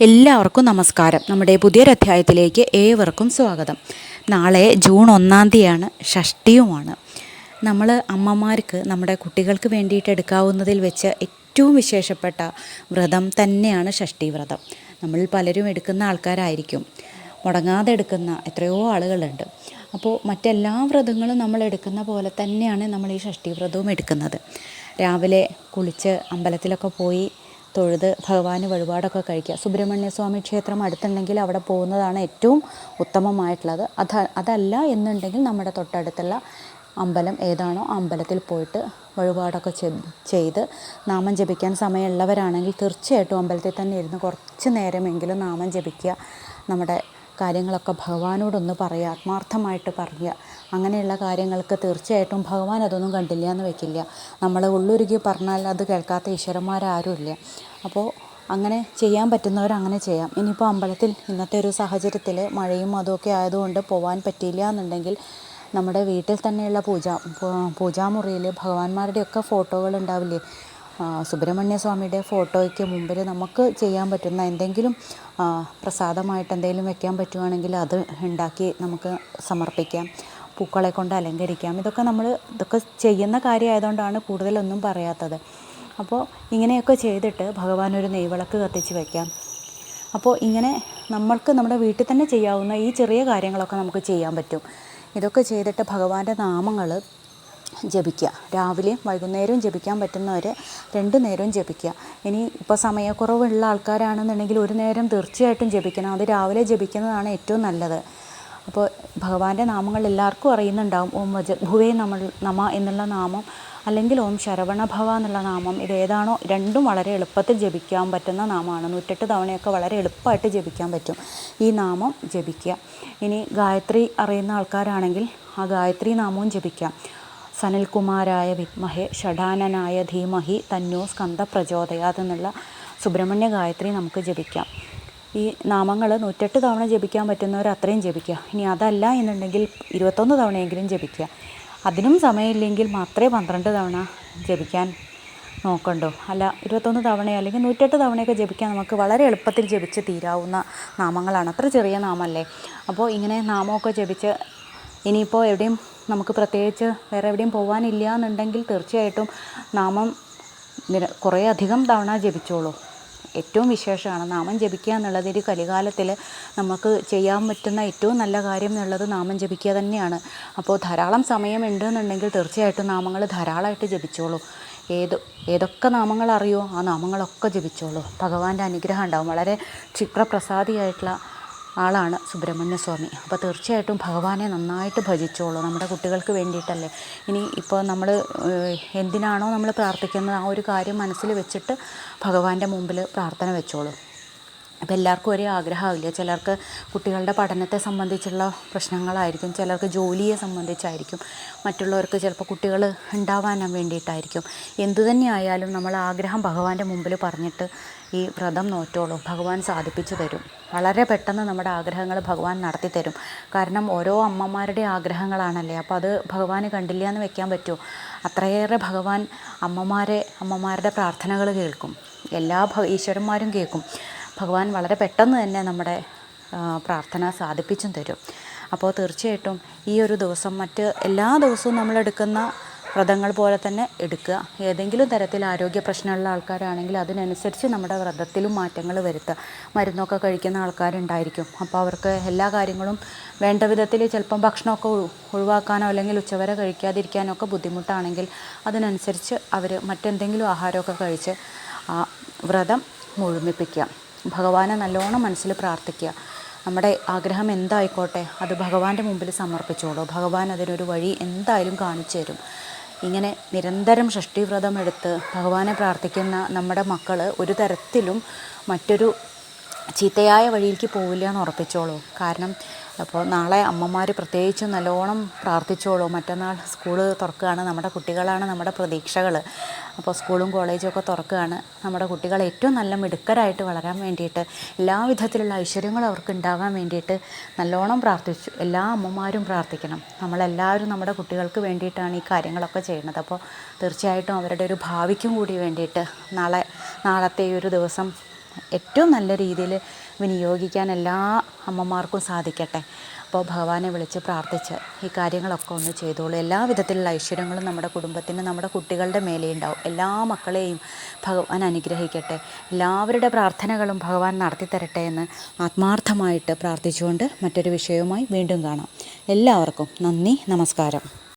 എല്ലാവർക്കും നമസ്കാരം. നമ്മുടെ പുതിയൊരധ്യായത്തിലേക്ക് ഏവർക്കും സ്വാഗതം. നാളെ ജൂൺ ഒന്നാം തീയതിയാണ് ഷഷ്ടിയുമാണ്. നമ്മൾ അമ്മമാർക്ക് നമ്മുടെ കുട്ടികൾക്ക് വേണ്ടിയിട്ട് എടുക്കാവുന്നതിൽ വെച്ച് ഏറ്റവും വിശേഷപ്പെട്ട വ്രതം തന്നെയാണ് ഷഷ്ടി വ്രതം. നമ്മൾ പലരും എടുക്കുന്ന ആൾക്കാരായിരിക്കും. മുടങ്ങാതെ എടുക്കുന്ന എത്രയോ ആളുകളുണ്ട്. അപ്പോൾ മറ്റെല്ലാ വ്രതങ്ങളും നമ്മൾ എടുക്കുന്ന പോലെ തന്നെയാണ് നമ്മൾ ഈ ഷഷ്ടി വ്രതവും എടുക്കുന്നത്. രാവിലെ കുളിച്ച് അമ്പലത്തിലൊക്കെ പോയി തൊഴുത് ഭഗവാന് വഴിപാടൊക്കെ കഴിക്കുക. സുബ്രഹ്മണ്യ സ്വാമി ക്ഷേത്രം അടുത്തുണ്ടെങ്കിൽ അവിടെ പോകുന്നതാണ് ഏറ്റവും ഉത്തമമായിട്ടുള്ളത്. അത് അതല്ല എന്നുണ്ടെങ്കിൽ നമ്മുടെ തൊട്ടടുത്തുള്ള അമ്പലം ഏതാണോ അമ്പലത്തിൽ പോയിട്ട് വഴിപാടൊക്കെ ചെയ്ത് നാമം ജപിക്കാൻ സമയമുള്ളവരാണെങ്കിൽ തീർച്ചയായിട്ടും അമ്പലത്തിൽ തന്നെ ഇരുന്ന് കുറച്ച് നേരമെങ്കിലും നാമം ജപിക്കുക. നമ്മുടെ കാര്യങ്ങളൊക്കെ ഭഗവാനോടൊന്ന് പറയുക ആത്മാർത്ഥമായിട്ട് പറയുക. അങ്ങനെയുള്ള കാര്യങ്ങൾക്ക് തീർച്ചയായിട്ടും ഭഗവാൻ അതൊന്നും കണ്ടില്ല എന്ന് വെക്കില്ല. നമ്മൾ ഉള്ളൊരുക്കി പറഞ്ഞാൽ അത് കേൾക്കാത്ത ഈശ്വരന്മാരാരുമില്ല. അപ്പോൾ അങ്ങനെ ചെയ്യാൻ പറ്റുന്നവർ അങ്ങനെ ചെയ്യാം. ഇനിയിപ്പോൾ അമ്പലത്തിൽ ഇന്നത്തെ ഒരു സാഹചര്യത്തിൽ മഴയും അതൊക്കെ ആയതുകൊണ്ട് പോകാൻ പറ്റിയില്ല എന്നുണ്ടെങ്കിൽ നമ്മുടെ വീട്ടിൽ തന്നെയുള്ള പൂജ പൂജാമുറിയിൽ ഭഗവാന്മാരുടെയൊക്കെ ഫോട്ടോകൾ ഉണ്ടാവില്ലേ? സുബ്രഹ്മണ്യ സ്വാമിയുടെ ഫോട്ടോയ്ക്ക് മുമ്പിൽ നമുക്ക് ചെയ്യാൻ പറ്റുന്ന എന്തെങ്കിലും പ്രസാദമായിട്ട് എന്തെങ്കിലും വെക്കാൻ പറ്റുവാണെങ്കിൽ അത് ഉണ്ടാക്കി നമുക്ക് സമർപ്പിക്കാം. പൂക്കളെ കൊണ്ട് അലങ്കരിക്കാം. ഇതൊക്കെ നമ്മൾ ഇതൊക്കെ ചെയ്യുന്ന കാര്യമായതുകൊണ്ടാണ് കൂടുതലൊന്നും പറയാത്തത്. അപ്പോൾ ഇങ്ങനെയൊക്കെ ചെയ്തിട്ട് ഭഗവാൻ ഒരു നെയ്വിളക്ക് കത്തിച്ച് വയ്ക്കാം അപ്പോൾ ഇങ്ങനെ നമ്മൾക്ക് നമ്മുടെ വീട്ടിൽ തന്നെ ചെയ്യാവുന്ന ഈ ചെറിയ കാര്യങ്ങളൊക്കെ നമുക്ക് ചെയ്യാൻ പറ്റും. ഇതൊക്കെ ചെയ്തിട്ട് ഭഗവാന്റെ നാമങ്ങൾ ജപിക്കുക. രാവിലെയും വൈകുന്നേരവും ജപിക്കാൻ പറ്റുന്നവർ രണ്ട് നേരവും ജപിക്കുക. ഇനി ഇപ്പോൾ സമയക്കുറവുള്ള ആൾക്കാരാണെന്നുണ്ടെങ്കിൽ ഒരു നേരം തീർച്ചയായിട്ടും ജപിക്കണം. അത് രാവിലെ ജപിക്കുന്നതാണ് ഏറ്റവും നല്ലത്. അപ്പോൾ ഭഗവാന്റെ നാമങ്ങൾ എല്ലാവർക്കും അറിയുന്നുണ്ടാവും. ഓം വജ ഭുവേ നമ്മൾ നമ എന്നുള്ള നാമം അല്ലെങ്കിൽ ഓം ശരവണഭവ എന്നുള്ള നാമം ഇത് ഏതാണോ രണ്ടും വളരെ എളുപ്പത്തിൽ ജപിക്കാൻ പറ്റുന്ന നാമമാണ്. നൂറ്റെട്ട് തവണയൊക്കെ വളരെ എളുപ്പമായിട്ട് ജപിക്കാൻ പറ്റും. ഈ നാമം ജപിക്കുക. ഇനി ഗായത്രി അറിയുന്ന ആൾക്കാരാണെങ്കിൽ ആ ഗായത്രി നാമവും ജപിക്കാം. സനൽകുമാരായ വിത്മഹെ ഷഡാനനായ ധീമഹി തന്നോ സ്കന്ധ പ്രചോദയാത് എന്നുള്ള സുബ്രഹ്മണ്യ ഗായത്രി നമുക്ക് ജപിക്കാം. ഈ നാമങ്ങൾ നൂറ്റെട്ട് തവണ ജപിക്കാൻ പറ്റുന്നവർ അത്രയും ജപിക്കുക. ഇനി അതല്ല എന്നുണ്ടെങ്കിൽ ഇരുപത്തൊന്ന് തവണയെങ്കിലും ജപിക്കുക. അതിനും സമയമില്ലെങ്കിൽ മാത്രമേ പന്ത്രണ്ട് തവണ ജപിക്കാൻ നോക്കണ്ടോ. അല്ല ഇരുപത്തൊന്ന് തവണ അല്ലെങ്കിൽ നൂറ്റെട്ട് തവണയൊക്കെ ജപിക്കാൻ നമുക്ക് വളരെ എളുപ്പത്തിൽ ജപിച്ച് തീരാവുന്ന നാമങ്ങളാണ്. അത്ര ചെറിയ നാമല്ലേ അപ്പോൾ ഇങ്ങനെ നാമമൊക്കെ ജപിച്ച് ഇനിയിപ്പോൾ എവിടെയും നമുക്ക് പ്രത്യേകിച്ച് വേറെ എവിടെയും പോകാനില്ല എന്നുണ്ടെങ്കിൽ തീർച്ചയായിട്ടും നാമം നിര കുറേ അധികം തവണ ജപിച്ചോളൂ. ഏറ്റവും വിശേഷമാണ് നാമം ജപിക്കുക എന്നുള്ളത് ഒരു കലികാലത്തിൽ നമുക്ക് ചെയ്യാൻ പറ്റുന്ന ഏറ്റവും നല്ല കാര്യം എന്നുള്ളത് നാമം ജപിക്കുക തന്നെയാണ്. അപ്പോൾ ധാരാളം സമയമുണ്ട് എന്നുണ്ടെങ്കിൽ തീർച്ചയായിട്ടും നാമങ്ങൾ ധാരാളമായിട്ട് ജപിച്ചോളൂ. ഏത് ഏതൊക്കെ നാമങ്ങൾ അറിയോ ആ നാമങ്ങളൊക്കെ ജപിച്ചോളൂ. ഭഗവാന്റെ അനുഗ്രഹം ഉണ്ടാവും. വളരെ ക്ഷിപ്രപ്രസാദിയായിട്ടുള്ള ആളാണ് സുബ്രഹ്മണ്യ സ്വാമി അപ്പോൾ തീർച്ചയായിട്ടും ഭഗവാനെ നന്നായിട്ട് ഭജിച്ചോളൂ. നമ്മുടെ കുട്ടികൾക്ക് വേണ്ടിയിട്ടല്ലേ. ഇനി ഇപ്പോൾ നമ്മൾ എന്തിനാണോ നമ്മൾ പ്രാർത്ഥിക്കുന്നത് ആ ഒരു കാര്യം മനസ്സിൽ വെച്ചിട്ട് ഭഗവാന്റെ മുമ്പിൽ പ്രാർത്ഥന വെച്ചോളൂ. അപ്പോൾ എല്ലാവർക്കും ഒരേ ആഗ്രഹമാവില്ല? ചിലർക്ക് കുട്ടികളുടെ പഠനത്തെ സംബന്ധിച്ചുള്ള പ്രശ്നങ്ങളായിരിക്കും. ചിലർക്ക് ജോലിയെ സംബന്ധിച്ചായിരിക്കും. മറ്റുള്ളവർക്ക് ചിലപ്പോൾ കുട്ടികൾ ഉണ്ടാവാൻ വേണ്ടിയിട്ടായിരിക്കും. എന്തു തന്നെയായാലും നമ്മൾ ആഗ്രഹം ഭഗവാന്റെ മുമ്പിൽ പറഞ്ഞിട്ട് ഈ വ്രതം നോറ്റോളൂ. ഭഗവാൻ സാധിപ്പിച്ചു തരും. വളരെ പെട്ടെന്ന് നമ്മുടെ ആഗ്രഹങ്ങൾ ഭഗവാൻ നടത്തി തരും. കാരണം ഓരോ അമ്മമാരുടെ ആഗ്രഹങ്ങളാണല്ലേ? അപ്പോൾ അത് ഭഗവാന് കണ്ടില്ല എന്ന് വെക്കാൻ പറ്റുമോ? അത്രയേറെ ഭഗവാൻ അമ്മമാരെ അമ്മമാരുടെ പ്രാർത്ഥനകൾ കേൾക്കും. എല്ലാ ഈശ്വരന്മാരും കേൾക്കും. ഭഗവാൻ വളരെ പെട്ടെന്ന് തന്നെ നമ്മുടെ പ്രാർത്ഥന സാധിപ്പിച്ചും തരും. അപ്പോൾ തീർച്ചയായിട്ടും ഈ ഒരു ദിവസം മറ്റ് എല്ലാ ദിവസവും നമ്മൾ എടുക്കുന്ന വ്രതങ്ങൾ പോലെ തന്നെ എടുക്കുക. ഏതെങ്കിലും തരത്തിൽ ആരോഗ്യ പ്രശ്നമുള്ള ആൾക്കാരാണെങ്കിൽ അതിനനുസരിച്ച് നമ്മുടെ വ്രതത്തിലും മാറ്റങ്ങൾ വരുത്തുക. മരുന്നൊക്കെ കഴിക്കുന്ന ആൾക്കാരുണ്ടായിരിക്കും. അപ്പോൾ അവർക്ക് എല്ലാ കാര്യങ്ങളും വേണ്ട വിധത്തിൽ ചിലപ്പം ഭക്ഷണമൊക്കെ ഒഴിവാക്കാനോ അല്ലെങ്കിൽ ഉച്ചവരെ കഴിക്കാതിരിക്കാനോ ഒക്കെ ബുദ്ധിമുട്ടാണെങ്കിൽ അതിനനുസരിച്ച് അവർ മറ്റെന്തെങ്കിലും ആഹാരമൊക്കെ കഴിച്ച് വ്രതം മുഴുമിപ്പിക്കുക. ഭഗവാനെ നല്ലോണം മനസ്സിൽ പ്രാർത്ഥിക്കുക. നമ്മുടെ ആഗ്രഹം എന്തായിക്കോട്ടെ അത് ഭഗവാന്റെ മുമ്പിൽ സമർപ്പിച്ചോളൂ. ഭഗവാൻ അതിനൊരു വഴി എന്തായാലും കാണിച്ചു തരും. ഇങ്ങനെ നിരന്തരം ഷഷ്ടിവ്രതം എടുത്ത് ഭഗവാനെ പ്രാർത്ഥിക്കുന്ന നമ്മുടെ മക്കൾ ഒരു തരത്തിലും മറ്റൊരു ചീത്തയായ വഴിയിലേക്ക് പോവില്ല എന്ന് ഉറപ്പിച്ചോളൂ. കാരണം അപ്പോൾ നാളെ അമ്മമാർ പ്രത്യേകിച്ച് നല്ലോണം പ്രാർത്ഥിച്ചോളൂ. മറ്റന്നാൾ സ്കൂൾ തുറക്കുകയാണ് നമ്മുടെ കുട്ടികളാണ് നമ്മുടെ പ്രതീക്ഷകൾ അപ്പോൾ സ്കൂളും കോളേജും ഒക്കെ തുറക്കുകയാണ് നമ്മുടെ കുട്ടികൾ ഏറ്റവും നല്ല മിടുക്കരായിട്ട് വളരാൻ വേണ്ടിയിട്ട് എല്ലാ വിധത്തിലുള്ള ഐശ്വര്യങ്ങളും അവർക്ക് ഉണ്ടാകാൻ വേണ്ടിയിട്ട് നല്ലോണം പ്രാർത്ഥിച്ചു. എല്ലാ അമ്മമാരും പ്രാർത്ഥിക്കണം. നമ്മളെല്ലാവരും നമ്മുടെ കുട്ടികൾക്ക് വേണ്ടിയിട്ടാണ് ഈ കാര്യങ്ങളൊക്കെ ചെയ്യുന്നത്. അപ്പോൾ തീർച്ചയായിട്ടും അവരുടെ ഒരു ഭാവിക്കും കൂടി വേണ്ടിയിട്ട് നാളെ നാളത്തെ ഈ ഒരു ദിവസം ഏറ്റവും നല്ല രീതിയിൽ വിനിയോഗിക്കാൻ എല്ലാ അമ്മമാർക്കും സാധിക്കട്ടെ. അപ്പോൾ ഭഗവാനെ വിളിച്ച് പ്രാർത്ഥിച്ച് ഈ കാര്യങ്ങളൊക്കെ ഒന്ന് ചെയ്തോളൂ. എല്ലാ വിധത്തിലുള്ള ഐശ്വര്യങ്ങളും നമ്മുടെ കുടുംബത്തിന് നമ്മുടെ കുട്ടികളുടെ മേലെ ഉണ്ടാവും. എല്ലാ മക്കളെയും ഭഗവാൻ അനുഗ്രഹിക്കട്ടെ. എല്ലാവരുടെ പ്രാർത്ഥനകളും ഭഗവാൻ നടത്തി തരട്ടെ എന്ന് ആത്മാർത്ഥമായിട്ട് പ്രാർത്ഥിച്ചുകൊണ്ട് മറ്റൊരു വിഷയവുമായി വീണ്ടും കാണാം. എല്ലാവർക്കും നന്ദി നമസ്കാരം.